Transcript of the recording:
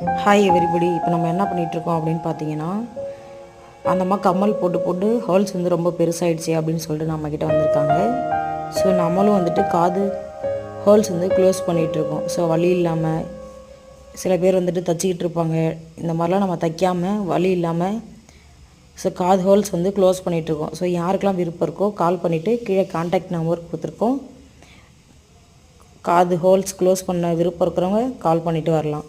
Hi everybody இப்போ நம்ம என்ன பண்ணிகிட்ருக்கோம் அப்படின்னு பார்த்தீங்கன்னா அந்த அம்மா கம்மல் போட்டு போட்டு ஹோல்ஸ் வந்து ரொம்ப பெருசாகிடுச்சு அப்படின்னு சொல்லிட்டு நம்மக்கிட்ட வந்திருக்காங்க. ஸோ நம்மளும் வந்துட்டு காது ஹோல்ஸ் வந்து க்ளோஸ் பண்ணிகிட்ருக்கோம் ஸோ வழி இல்லாமல் சில பேர் வந்துட்டு தச்சிக்கிட்டு இருப்பாங்க. இந்த மாதிரிலாம் நம்ம தைக்காமல் வலி இல்லாமல் ஸோ காது ஹோல்ஸ் வந்து க்ளோஸ் பண்ணிகிட்ருக்கோம் ஸோ யாருக்கெல்லாம் விருப்பம் இருக்கோ கால் பண்ணிவிட்டு கீழே காண்டாக்ட் நம்பர் கொடுத்துருக்கோம். காது ஹோல்ஸ் க்ளோஸ் பண்ண விருப்பம் இருக்கிறவங்க கால் பண்ணிவிட்டு வரலாம்.